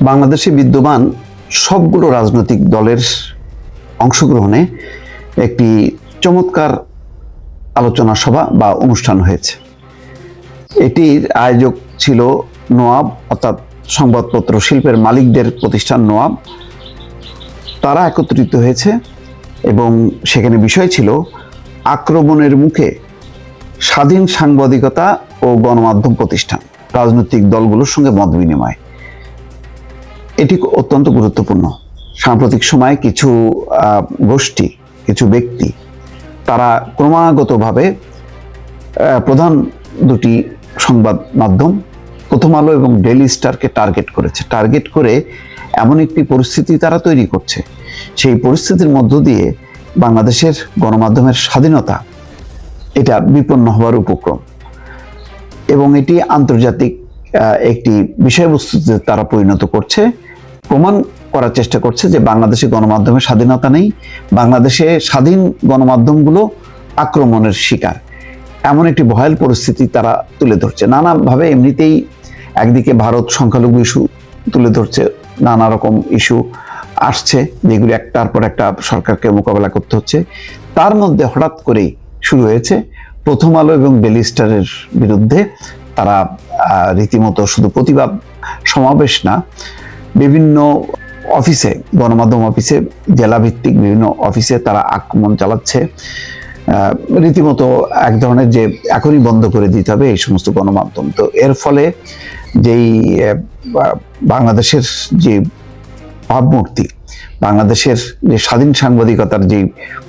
বাংলাদেশে বিদ্যমান সবগুলো রাজনৈতিক দলের অংশগ্রহণে একটি চমৎকার আলোচনা সভা বা অনুষ্ঠান হয়েছে। এটির আয়োজক ছিল নোয়াব, অর্থাৎ সংবাদপত্র শিল্পের মালিকদের প্রতিষ্ঠান নোয়াব। তারা একত্রিত হয়েছে এবং সেখানে বিষয় ছিল আক্রমণের মুখে স্বাধীন সাংবাদিকতা ও গণমাধ্যম প্রতিষ্ঠান। রাজনৈতিক দলগুলোর সঙ্গে মত বিনিময়। এটি অত্যন্ত গুরুত্বপূর্ণ। সাম্প্রতিক সময়ে কিছু গোষ্ঠী, কিছু ব্যক্তি, তারা ক্রমাগতভাবে প্রধান দুটি সংবাদ মাধ্যম, প্রথম আলো এবং ডেলি স্টারকে টার্গেট করেছে। টার্গেট করে এমন একটি পরিস্থিতি তারা তৈরি করছে। সেই পরিস্থিতির মধ্য দিয়ে বাংলাদেশের গণমাধ্যমের স্বাধীনতা, এটা বিপন্ন হওয়ার উপক্রম। এবং এটি আন্তর্জাতিক একটি বিষয়বস্তুতে তারা পরিণত করছে, প্রমাণ করার চেষ্টা করছে যে বাংলাদেশে গণমাধ্যমের স্বাধীনতা নেই, বাংলাদেশে স্বাধীন গণমাধ্যমগুলো আক্রমণের শিকার। এমন একটি ভয়াল পরিস্থিতি তারা তুলে ধরছে। নানাভাবে এমনিতেই একদিকে ভারত সংখ্যালঘু ইস্যু তুলে ধরছে, নানা রকম ইস্যু আসছে, যেগুলি একটার পর একটা সরকারকে মোকাবেলা করতে হচ্ছে। তার মধ্যে হঠাৎ করেই শুরু হয়েছে প্রথম আলো এবং বেলিস্টারের বিরুদ্ধে তারা রীতিমতো শুধু প্রতিবাদ সমাবেশ না, বিভিন্ন অফিসে, গণমাধ্যম অফিসে, জেলাভিত্তিক বিভিন্ন অফিসে তারা আক্রমণ চালাচ্ছে। রীতিমতো এক ধরনের যে এখনই বন্ধ করে দিতে হবে এই সমস্ত গণমাধ্যম। তো এর ফলে যেই বাংলাদেশের যে ভাবমূর্তি বাংলাদেশের যে স্বাধীন সাংবাদিকতার যে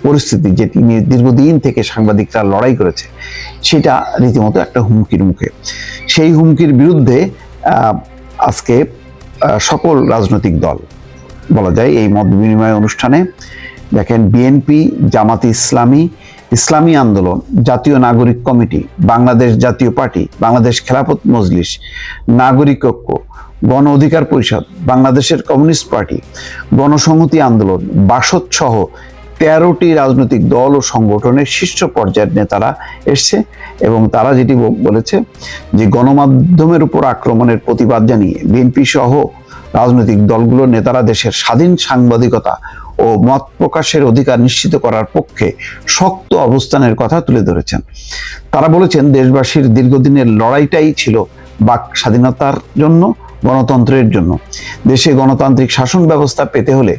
পরিস্থিতি যেটি নিয়ে দীর্ঘদিন থেকে সাংবাদিকরা লড়াই করেছে, সেটা রীতিমতো একটা হুমকির মুখে। সেই হুমকির বিরুদ্ধে আজকে সকল রাজনৈতিক দল, বলা যায় এই মত বিনিময় অনুষ্ঠানে দেখেন বিএনপি, জামাতি ইসলামী ইসলামী আন্দোলন, জাতীয় নাগরিক কমিটি, বাংলাদেশ জাতীয় পার্টি, বাংলাদেশ খেলাফত মজলিস, নাগরিক ঐক্য গণ অধিকার পরিষদ, বাংলাদেশের কমিউনিস্ট পার্টি, গণসংহতি আন্দোলন, বাসদ সহ তেরোটি রাজনৈতিক দল ও সংগঠনের শীর্ষ পর্যায়ের নেতারা এসছে এবং তারা যেটি বলেছে যে গণমাধ্যমের উপর আক্রমণের প্রতিবাদ জানিয়ে বিএনপি সহ রাজনৈতিক দলগুলোর নেতারা দেশের স্বাধীন সাংবাদিকতা ও মত প্রকাশের অধিকার নিশ্চিত করার পক্ষে শক্ত অবস্থানের কথা তুলে ধরেছেন। তারা বলেছেন, দেশবাসীর দীর্ঘদিনের লড়াইটাই ছিল বাক স্বাধীনতার জন্য গণতন্ত্রের জন্য। দেশে গণতান্ত্রিক শাসন ব্যবস্থা পেতে হলে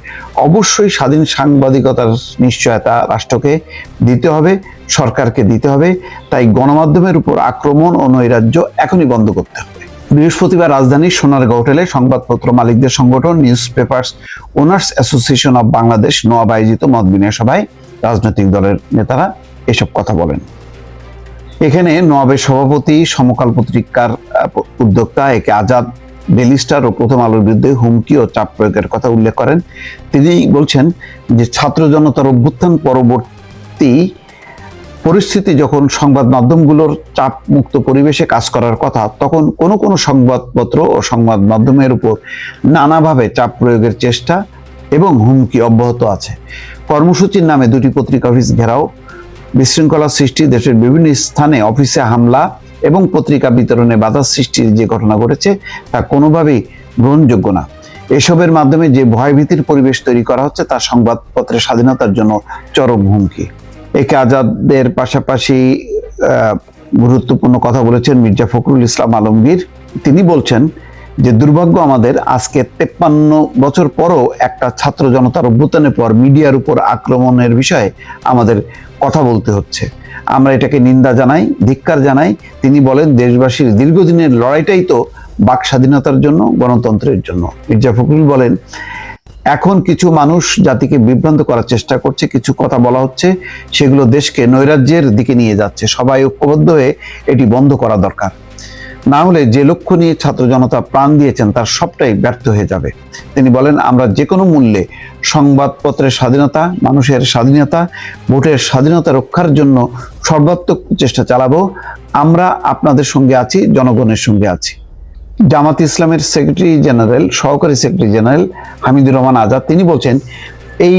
অবশ্যই স্বাধীন সাংবাদিকতার নিশ্চয়তা রাষ্ট্রকে দিতে হবে, সরকারকে দিতে হবে। তাই গণমাধ্যমের উপর আক্রমণ ও নৈরাজ্য এখনই বন্ধ করতে হবে। বৃহস্পতিবার রাজধানীর সোনারগাঁও হোটেলে সংবাদপত্র মালিকদের সংগঠন news papers owners association of Bangladesh NOAB আয়োজিত মত বিনিময় সভায় রাজনৈতিক দলের নেতারা এসব কথা বলেন। এখানে নোয়াবের সভাপতি, সমকাল পত্রিকার উদ্যোক্তা একে আজাদ ডেলি স্টার ও প্রথম আলোর বিরুদ্ধে হুমকি ও চাপ প্রয়োগের কথা উল্লেখ করেন। তিনি বলছেন যে, ছাত্র জনতার অভ্যুত্থান পরবর্তী পরিস্থিতি যখন সংবাদ মাধ্যমগুলোর চাপ মুক্ত পরিবেশে কাজ করার কথা, তখন কোনো কোনো সংবাদপত্র ও সংবাদ মাধ্যমের উপর নানাভাবে চাপ প্রয়োগের চেষ্টা এবং হুমকি অব্যাহত আছে। কর্মসূচির নামে দুটি পত্রিকা অফিস ঘেরাও, বিশৃঙ্খলা সৃষ্টি, দেশের বিভিন্ন স্থানে অফিসে হামলা এবং পত্রিকা বিতরণে বাধা সৃষ্টির যে ঘটনা ঘটেছে, তা কোনোভাবেই গ্রহণযোগ্য না। এসবের মাধ্যমে যে ভয়ভীতির পরিবেশ তৈরি করা হচ্ছে, তা সংবাদপত্রের স্বাধীনতার জন্য চরম হুমকি। একে আজাদের পাশাপাশি গুরুত্বপূর্ণ কথা বলেছেন মির্জা ফখরুল ইসলাম আলমগীর। তিনি বলছেন যে দুর্ভাগ্য আমাদের, আজকে তেপ্পান্ন বছর পরও একটা ছাত্র জনতার অভ্যুত্থানের পর মিডিয়ার উপর আক্রমণের বিষয়ে আমাদের কথা বলতে হচ্ছে। আমরা এটাকে নিন্দা জানাই, ধিক্কার জানাই। তিনি বলেন, দেশবাসীর দীর্ঘদিনের লড়াইটাই তো বাক স্বাধীনতার জন্য, গণতন্ত্রের জন্য। মির্জা ফখরুল বলেন, এখন কিছু মানুষ জাতিকে বিভ্রান্ত করার চেষ্টা করছে, কিছু কথা বলা হচ্ছে, সেগুলো দেশকে নৈরাজ্যের দিকে নিয়ে যাচ্ছে। সবাই ঐক্যবদ্ধ হয়ে এটি বন্ধ করা দরকার। না হলে যে লক্ষ্য নিয়ে ছাত্র জনতা প্রাণ দিয়েছেন তার সবটাই ব্যর্থ হয়ে যাবে। তিনি বলেন, আমরা যে কোনো মূল্যে সংবাদপত্রের স্বাধীনতা, মানুষের স্বাধীনতা, ভোটের স্বাধীনতা রক্ষার জন্য সর্বাত্মক চেষ্টা চালাবো। আমরা আপনাদের সঙ্গে আছি, জনগণের সঙ্গে আছি। জামাত ইসলামের সেক্রেটারি জেনারেল, সহকারী সেক্রেটারি জেনারেল হামিদুর রহমান আজাদ, তিনি বলছেন, এই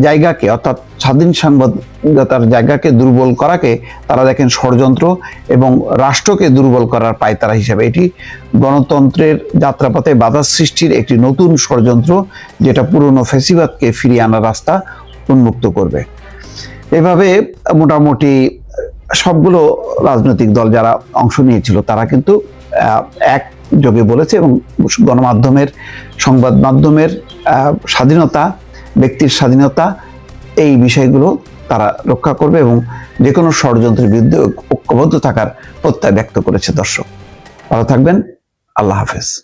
জায়গাকে অর্থাৎ স্বাধীন সাংবাদিকতার জায়গাকে দুর্বল করাকে তারা দেখেন ষড়যন্ত্র এবং রাষ্ট্রকে দুর্বল করার পায়তারা হিসাবে। এটি গণতন্ত্রের যাত্রাপথে বাধা সৃষ্টির একটি নতুন ষড়যন্ত্র যেটা পুরনো ফেসিবাদকে ফিরিয়ে আনার রাস্তা উন্মুক্ত করবে। এভাবে মোটামুটি সবগুলো রাজনৈতিক দল যারা অংশ নিয়েছিল তারা কিন্তু আহ, একযোগে বলেছে এবং গণমাধ্যমের সংবাদ মাধ্যমের স্বাধীনতা ব্যক্তির স্বাধীনতা, এই বিষয়গুলো তারা রক্ষা করবে এবং যে কোনো ষড়যন্ত্রের বিরুদ্ধে ঐক্যবদ্ধ থাকার প্রত্যয় ব্যক্ত করেছে দর্শক। ভালো থাকবেন। আল্লাহ হাফেজ।